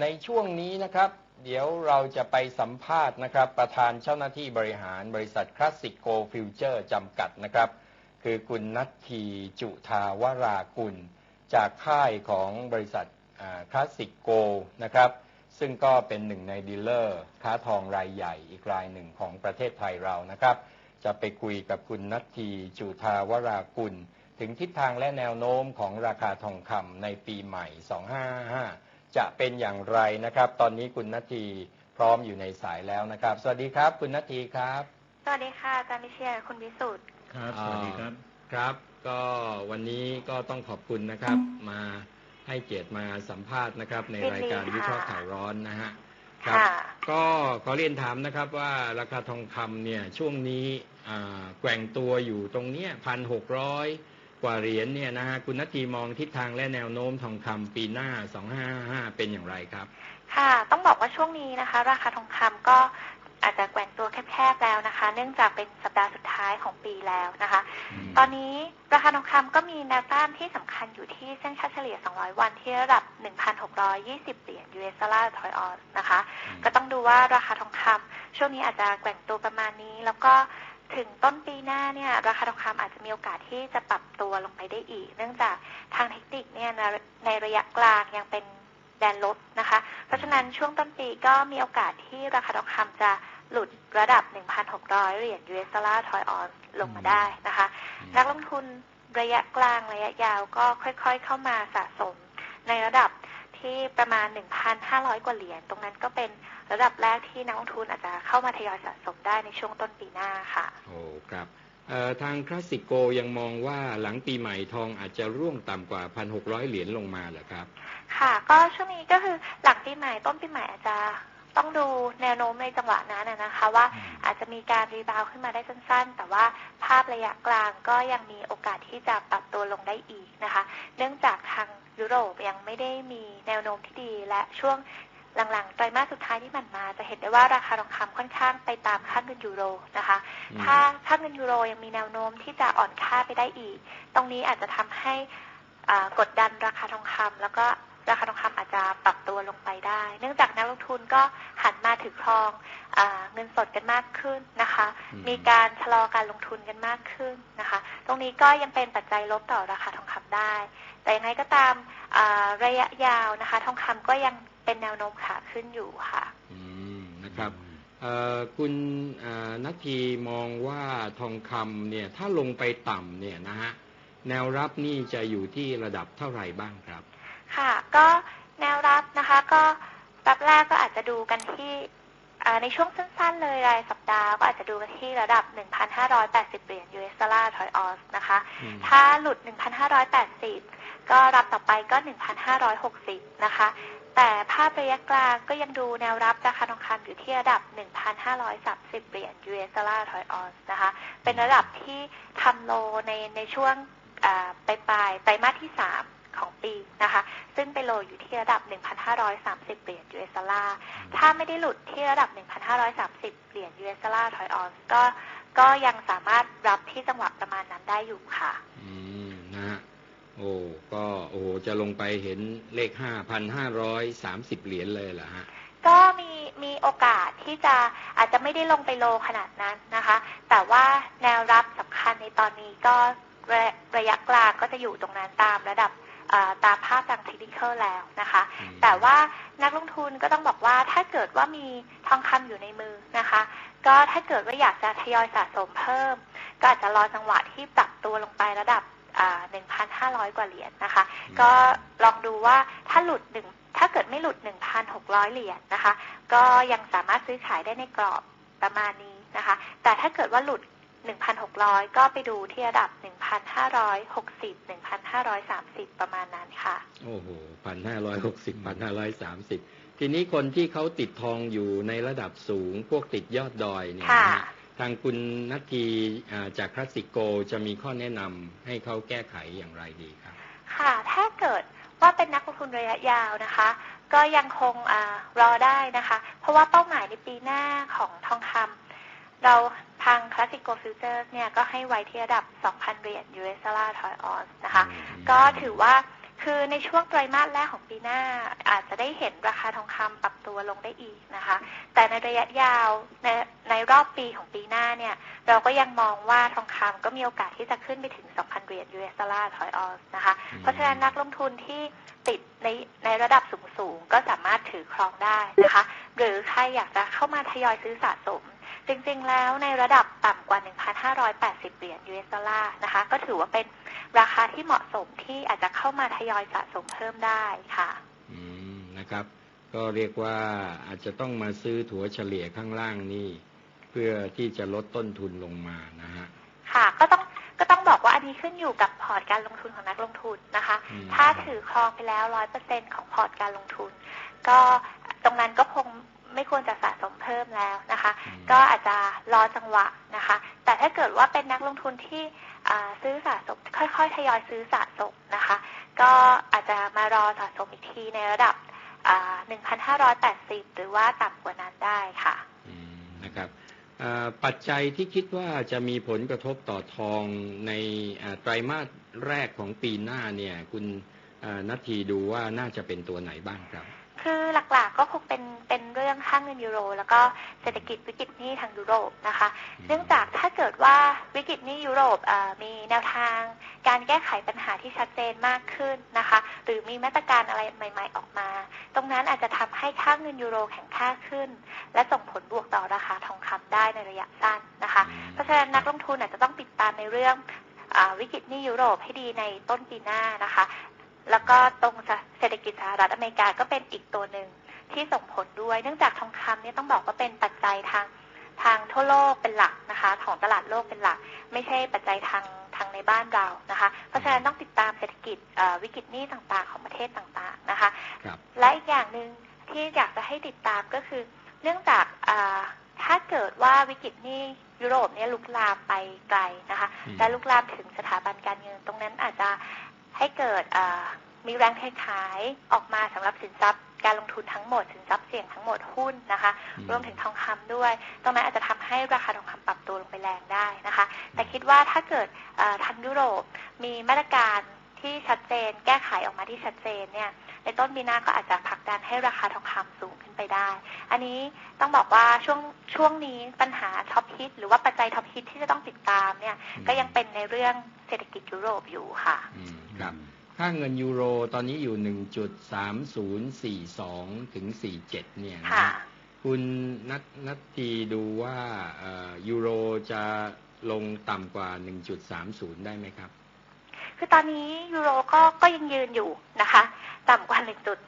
ในช่วงนี้นะครับ เดี๋ยวเราจะไปสัมภาษณ์นะครับ ประธานเจ้าหน้าที่บริหารบริษัทคลาสสิกโกฟิวเจอร์จำกัดนะครับ คือคุณนัททีจุทาวรากุล จากค่ายของบริษัทคลาสสิกโกนะครับ ซึ่งก็เป็นหนึ่งในดีลเลอร์ ค้าทองรายใหญ่อีกรายหนึ่งของประเทศไทยเรานะครับ จะไปคุยกับคุณนัททีจุทาวรากุล ถึงทิศทางและแนวโน้มของราคาทองคำในปีใหม่ 2555 จะเป็นอย่างไรนะครับ ตอนนี้คุณนัททีพร้อมอยู่ในสายแล้วนะครับ สวัสดีครับ คุณนัททีครับ สวัสดีค่ะอาจารย์วิเชียรคุณวิสุทธ์ครับอ่าสวัสดีครับครับ ก็วันนี้ก็ต้องขอบคุณนะครับ มาให้เกียรติมาสัมภาษณ์นะครับ ในรายการวิเคราะห์ข่าวร้อนนะฮะครับค่ะก็ขอเรียนถามนะครับว่าราคาทองคำเนี่ยช่วงนี้อ่าแกว่งตัวอยู่ตรงเนี้พันหกร้อย กว่าเหรียญเนี่ยนะฮะคุณนัททีมองทิศทางและแนวโน้มทองคำปีหน้า2555เป็นอย่างไรครับ ค่ะ ต้องบอกว่าช่วงนี้นะคะ ราคาทองคำก็อาจจะแกว่งตัวแคบๆแล้วนะคะ เนื่องจากเป็นสัปดาห์สุดท้ายของปีแล้วนะคะ ตอนนี้ราคาทองคำก็มีแนวต้านที่สำคัญอยู่ที่เส้นค่าเฉลี่ย 200 วันที่ระดับ 1,620 เหรียญ US ดอลลาร์ถอยออนนะคะ ก็ต้องดูว่าราคาทองคำช่วงนี้อาจจะแกว่งตัวประมาณนี้ แล้วก็ ถึงต้นปีหน้าเนี่ยราคาทองคำอาจจะมีโอกาสที่จะปรับตัวลงไปได้อีก เนื่องจากทางเทคนิคเนี่ยในระยะกลางยังเป็นแดนลบนะคะ เพราะฉะนั้นช่วงต้นปีก็มีโอกาสที่ราคาทองคำจะหลุดระดับ 1,600 เหรียญ US ดอลลาร์ถอยออนลงมาได้นะคะ นักลงทุนระยะกลางระยะยาวก็ค่อยๆเข้ามาสะสมในระดับ ที่ประมาณ 1,500 กว่าเหรียญ ตรงนั้นก็เป็นระดับแรกที่นักลงทุนอาจจะเข้ามาทยอยสะสมได้ในช่วงต้นปีหน้าค่ะ โอ้ครับเอ่อทางคลาสสิกโกยังมองว่าหลังปีใหม่ทองอาจจะร่วงต่ำกว่า 1,600 เหรียญลงมาเหรอครับ ค่ะ ก็ช่วงนี้ก็คือหลังปีใหม่ต้นปีใหม่อาจจะต้องดูแนวโน้มในจังหวะนั้นนะนะคะว่าอาจจะมีการรีบาวด์ขึ้นมาได้สั้น ๆ แต่ว่าภาพระยะกลางก็ยังมีโอกาสที่จะปรับตัวลงได้อีกนะคะ เนื่องจากทาง ยุโรปยังไม่ได้มีแนวโน้มที่ดีและช่วงหลังๆไตรมาสสุดท้ายที่ผ่านมาจะเห็นได้ว่าราคาทองคำค่อนข้างไปตามค่าเงินยูโรนะคะอืมถ้าค่าเงินยูโรยังมีแนวโน้มที่จะอ่อนค่าไปได้อีก ตรงนี้อาจจะทำให้อ่ากดดันราคาทองคำแล้วก็ราคาทองคำอาจจะปรับตัวลงไปได้ เนื่องจากนักลงทุนก็หันมาถือครองอาเงินสดกันมากขึ้นนะคะอืมมีการชะลอการลงทุนกันมากขึ้นนะคะ ตรงนี้ก็ยังเป็นปัจจัยลบต่อราคาทองคำ ได้ แต่ยังไงก็ตามอ่าระยะยาวนะคะ ทองคำก็ยังเป็นแนวโน้มขาขึ้นอยู่ค่ะอืมนะครับเอ่อคุณเอ่อนัททีมองว่าทองคำเนี่ยถ้าลงไปต่ำเนี่ยนะฮะแนวรับนี่จะอยู่ที่ระดับเท่าไหร่บ้างครับ ค่ะ ก็แนวรับนะคะ ก็แป๊บแรกก็อาจจะดูกันที่อ่า ในช่วงสั้นๆเลยรายสัปดาห์ก็อาจจะดูกันที่ระดับ 1,580 เหรียญ US ดอลลาร์ถอยออสนะคะอืมถ้าหลุด 1,580 ก็รับต่อไปก็ 1,560 นะคะ แต่ภาพระยะกลางก็ยังดูแนวรับราคาทองคำอยู่ที่ระดับ 1,530 เหรียญ US ดอลลาร์ถอยออสนะคะ เป็นระดับที่ทำโลในในช่วงอ่าปลายปลายๆไตรมาสที่ 3 ของปีนะคะ ซึ่งไปโลอยู่ที่ระดับ 1,530 เหรียญ US ดอลลาร์ ถ้าไม่ได้หลุดที่ระดับ 1,530 เหรียญ US ดอลลาร์ถอยออนก็ก็ยังสามารถรับที่จังหวะประมาณนั้นได้อยู่ค่ะ อืมนะฮะโอ้ก็โอ้โหจะลงไปเห็นเลขห้าพันห้าร้อยสามสิบเหรียญเลยเหรอฮะก็มีมีโอกาสที่จะอาจจะไม่ได้ลงไปโลขนาดนั้นนะคะ แต่ว่าแนวรับสำคัญในตอนนี้ก็ระระยะกลางก็จะอยู่ตรงนั้นตามระดับอ่า ตามภาพทางเทคนิคแล้วนะคะอืมแต่ว่านักลงทุนก็ต้องบอกว่าถ้าเกิดว่ามีทองคำอยู่ในมือนะคะ ก็ถ้าเกิดว่าอยากจะทยอยสะสมเพิ่ม ก็อาจจะรอจังหวะที่ปรับตัวลงไประดับอ่า1,500 กว่าเหรียญนะคะ ก็ลองดูว่าถ้าหลุดหนึ่งถ้าเกิดไม่หลุด 1,600 เหรียญนะคะ ก็ยังสามารถซื้อขายได้ในกรอบประมาณนี้นะคะ แต่ถ้าเกิดว่าหลุด 1,600 ก็ไปดูที่ระดับ 1,560 1,530 ประมาณนั้นค่ะ โอ้โหพันห้าร้อยหกสิบพันห้าร้อยสามสิบทีนี้คนที่เขาติดทองอยู่ในระดับสูง พวกติดยอดดอยเนี่ยค่ะนะฮะทางคุณนัททีอ่าจากคลาสสิโกจะมีข้อแนะนำให้เขาแก้ไขอย่างไรดีครับ ค่ะ ถ้าเกิดว่าเป็นนักลงทุนระยะยาวนะคะ ก็ยังคงอารอได้นะคะ เพราะว่าเป้าหมายในปีหน้าของทองคำเรา ทาง Classic Gold Futures เนี่ยก็ให้ไว้ที่ระดับ 2,000 เหรียญ US ดอลลาร์ถอยออนนะคะอืมก็ถือว่าคือในช่วงไตรมาสแรกของปีหน้า อาจจะได้เห็นราคาทองคำปรับตัวลงได้อีกนะคะ แต่ในระยะยาวในในรอบปีของปีหน้าเนี่ย เราก็ยังมองว่าทองคำก็มีโอกาสที่จะขึ้นไปถึง 2,000 เหรียญ US ดอลลาร์ถอยออสนะคะอืมเพราะฉะนั้นนักลงทุนที่ติดในในระดับสูงๆก็สามารถถือครองได้นะคะ หรือใครอยากจะเข้ามาทยอยซื้อสะสม จริงๆ แล้วในระดับต่ำกว่า 1,580 เหรียญ US ดอลลาร์นะคะ ก็ถือว่าเป็นราคาที่เหมาะสมที่อาจจะเข้ามาทยอยสะสมเพิ่มได้ค่ะ อืม นะครับ ก็เรียกว่าอาจจะต้องมาซื้อถัวเฉลี่ยข้างล่างนี่ เพื่อที่จะลดต้นทุนลงมานะฮะ ค่ะ ก็ต้องก็ต้องบอกว่าอันนี้ขึ้นอยู่กับพอร์ตการลงทุนของนักลงทุนนะคะอืมถ้าถือครองไปแล้วร้อยเปอร์เซ็นของพอร์ตการลงทุน ก็ตรงนั้นก็คง ไม่ควรจะสะสมเพิ่มแล้วนะคะอืมก็อาจจะรอจังหวะนะคะ แต่ถ้าเกิดว่าเป็นนักลงทุนที่อ่าซื้อสะสมค่อยๆทยอยซื้อสะสมนะคะ ก็อาจจะมารอสะสมอีกทีในระดับอ่า1,580 หรือว่าต่ำกว่านั้นได้ค่ะอืมนะครับอ่าปัจจัยที่คิดว่าจะมีผลกระทบต่อทองในอ่าไตรมาสแรกของปีหน้าเนี่ย คุณอ่านัททีดูว่าน่าจะเป็นตัวไหนบ้างครับ คือหลักๆก็คงเป็นเป็นเรื่องค่างเงินยูโร แล้วก็เศรษฐกิจวิกฤตหนี้ทางยุโรปนะคะ เนื่องจากถ้าเกิดว่าวิกฤตหนี้ยุโรปเอ่อมีแนวทาง การแก้ไขปัญหาที่ชัดเจนมากขึ้นนะคะ หรือมีมาตรการอะไรใหม่ ๆ ออกมา ตรงนั้นอาจจะทำให้ค่าเงินยูโรแข็งค่าขึ้น และส่งผลบวกต่อราคาทองคำได้ในระยะสั้นนะคะอืมเพราะฉะนั้นนักลงทุนอาจจะต้องติดตามในเรื่องอาวิกฤตหนี้ยุโรปให้ดีในต้นปีหน้านะคะ แล้วก็ตรงเศรษฐกิจสหรัฐอเมริกาก็เป็นอีกตัวหนึ่งที่ส่งผลด้วย เนื่องจากทองคำเนี่ยต้องบอกว่าเป็นปัจจัยทางทางทั่วโลกเป็นหลักนะคะ ของตลาดโลกเป็นหลัก ไม่ใช่ปัจจัยทางทางในบ้านเรานะคะ เพราะฉะนั้นต้องติดตามเศรษฐกิจเอ่อวิกฤตหนี้ต่างๆ ของประเทศต่างๆนะคะครับและอีกอย่างหนึ่งที่อยากจะให้ติดตามก็คือ เนื่องจากอ่าถ้าเกิดว่าวิกฤตหนี้ยุโรปเนี่ยลุกลามไปไกลนะคะอืมและลุกลามถึงสถาบันการเงินตรงนั้นอาจจะ ให้เกิดอ่ามีแรงเทขายออกมาสำหรับสินทรัพย์การลงทุนทั้งหมดสินทรัพย์เสี่ยงทั้งหมดหุ้นนะคะอืมรวมถึงทองคำด้วย ตรงนั้นอาจจะทำให้ราคาทองคำปรับตัวลงไปแรงได้นะคะ แต่คิดว่าถ้าเกิดเอ่อทางยุโรปมีมาตรการที่ชัดเจน แก้ไขออกมาที่ชัดเจนเนี่ยในต้นปีหน้าก็อาจจะผลักดันให้ราคาทองคำสูงขึ้นไปได้ อันนี้ต้องบอกว่าช่วงช่วงนี้ปัญหาท็อปฮิตหรือว่าปัจจัยท็อปฮิตที่จะต้องติดตามเนี่ยก็ยังเป็นในเรื่องเศรษฐกิจยุโรปอยู่ค่ะอืม ครับ ค่าเงินยูโรตอนนี้อยู่1.3042ถึง47เนี่ยนะค่ะคุณนัทนัททีดูว่าเอ่อยูโรจะลงต่ำกว่า 1.30 ได้ไหมครับ คือตอนนี้ยูโรก็ก็ยังยืนอยู่นะคะ ต่ำกว่าหนึ่งจุด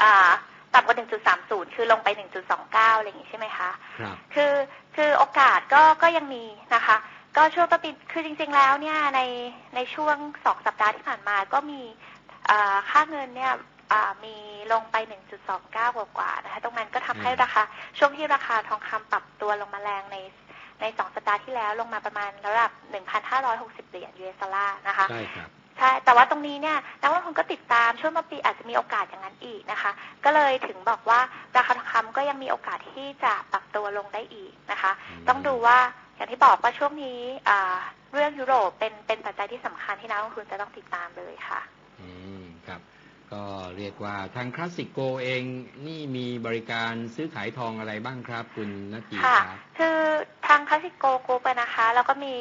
อ่าต่ำกว่าหนึ่งจุดสามศูนย์คือลงไปหนึ่งจุดสองเก้าอะไรอย่างงี้ใช่ไหมคะ ครับ คือคือโอกาสก็ก็ยังมีนะคะ ก็ช่วงต้นปีคือจริง ๆ แล้วเนี่ยในในช่วงสองสัปดาห์ที่ผ่านมาก็มีอ่าค่าเงินเนี่ยอ่ามีลงไป 1.29กว่ากว่าๆนะคะตรงนั้นก็ทำให้อืมราคาช่วงที่ราคาทองคำปรับตัวลงมาแรงในในสองสัปดาห์ที่แล้วลงมาประมาณระดับ 1,560 เหรียญ US ดอลลาร์นะคะได้ครับใช่ แต่ว่าตรงนี้เนี่ยนักลงทุนก็ติดตามช่วงต้นปีอาจจะมีโอกาสอย่างนั้นอีกนะคะ ก็เลยถึงบอกว่าราคาทองคำก็ยังมีโอกาสที่จะปรับตัวลงได้อีกนะคะอืมต้องดูว่า อย่างที่บอกว่าช่วงนี้อ่าเรื่องยุโรปเป็นเป็นปัจจัยที่สำคัญที่นักลงทุนจะต้องติดตามเลยค่ะ อืมครับ ก็เรียกว่าทางคลาสสิโกเองนี่มีบริการซื้อขายทองอะไรบ้างครับ คุณนาทีค่ะครับคือทางคลาสสิโกกรุ๊ปนะคะ แล้วก็มี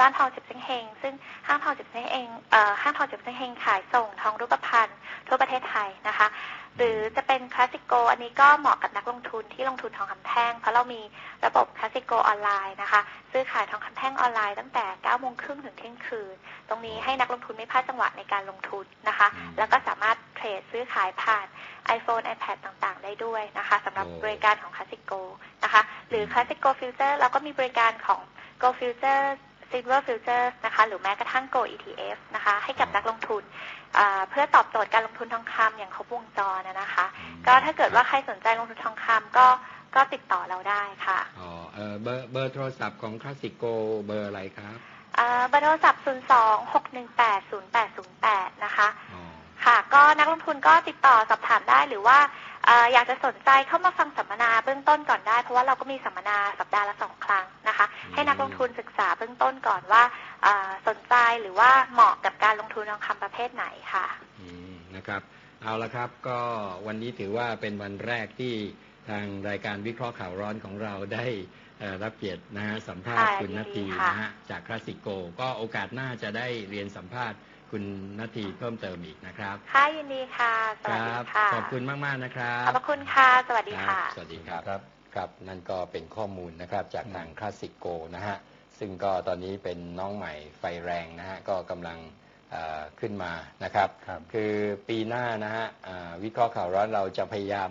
ร้านทองจิบเซ้งเฮงซึ่งห้างทองจิบเซ้งเฮงเอ่อห้างทองจิบเซ้งเฮงขายส่งทองรูปพรรณทั่วประเทศไทยนะคะ หรือจะเป็นคลาสสิโกอันนี้ก็เหมาะกับนักลงทุนที่ลงทุนทองคำแท่ง เพราะเรามีระบบคลาสสิโกออนไลน์นะคะ ซื้อขายทองคำแท่งออนไลน์ตั้งแต่9โมงครึ่งถึงเที่ยงคืน ตรงนี้ให้นักลงทุนไม่พลาดจังหวะในการลงทุนนะคะอืมแล้วก็สามารถเทรดซื้อขายผ่าน iPhone iPad ต่างๆ ได้ด้วยนะคะสำหรับโอ้บริการของคลาสสิโกนะคะ หรือ Classic Go Future เราก็มีบริการของ Go Future Silver Futures นะคะ หรือแม้กระทั่ง Go ETF นะคะ ให้กับนักลงทุนอ่าเพื่อตอบโจทย์การลงทุนทองคำอย่างครบวงจรนะนะคะ ก็ถ้าเกิดว่าใครสนใจลงทุนทองคำก็ก็ติดต่อเราได้ค่ะอ๋อเออเบอร์เบอร์โทรศัพท์ของคลาสสิโกเบอร์อะไรครับอ่าเบอร์โทรศัพท์ 026180808 นะคะอ๋อค่ะ ก็นักลงทุนก็ติดต่อสอบถามได้หรือว่าเอ่ออยากจะสนใจเข้ามาฟังสัมมนาเบื้องต้นก่อนได้ เพราะว่าเราก็มีสัมมนาสัปดาห์ละสองครั้งนะคะ ให้นักลงทุนศึกษาเบื้องต้นก่อนว่าเอ่อสนใจหรือว่าเหมาะกับการลงทุนทองคำประเภทไหนค่ะอืนะครับเอาละครับก็วันนี้ถือว่าเป็นวันแรกที่ทางรายการวิเคราะห์ข่าวร้อนของเราได้เอ่อรับเกียรตินะฮะสัมภาษณ์ค่ะคุณนาทียินดีค่ะนะฮะจากคลาสสิโก ก็โอกาสหน้าจะได้เรียนสัมภาษณ์ คุณนาทีเพิ่มเติมอีกนะครับค่ะยินดีค่ะสควัสรัดีบค่ะ ขอบคุณมากๆนะครับ ขอบพระคุณค่ะ สวัสดีค่ะ สวัสดีครับครับ ครับ นั่นก็เป็นข้อมูลนะครับจากทางคลาสสิกโกนะฮะ ซึ่งก็ตอนนี้เป็นน้องใหม่ไฟแรงนะฮะ ก็กำลังเอ่อขึ้นมานะครับครับ คือปีหน้านะฮะอ่าวิเคราะห์ข่าวร้อนเราจะพยายาม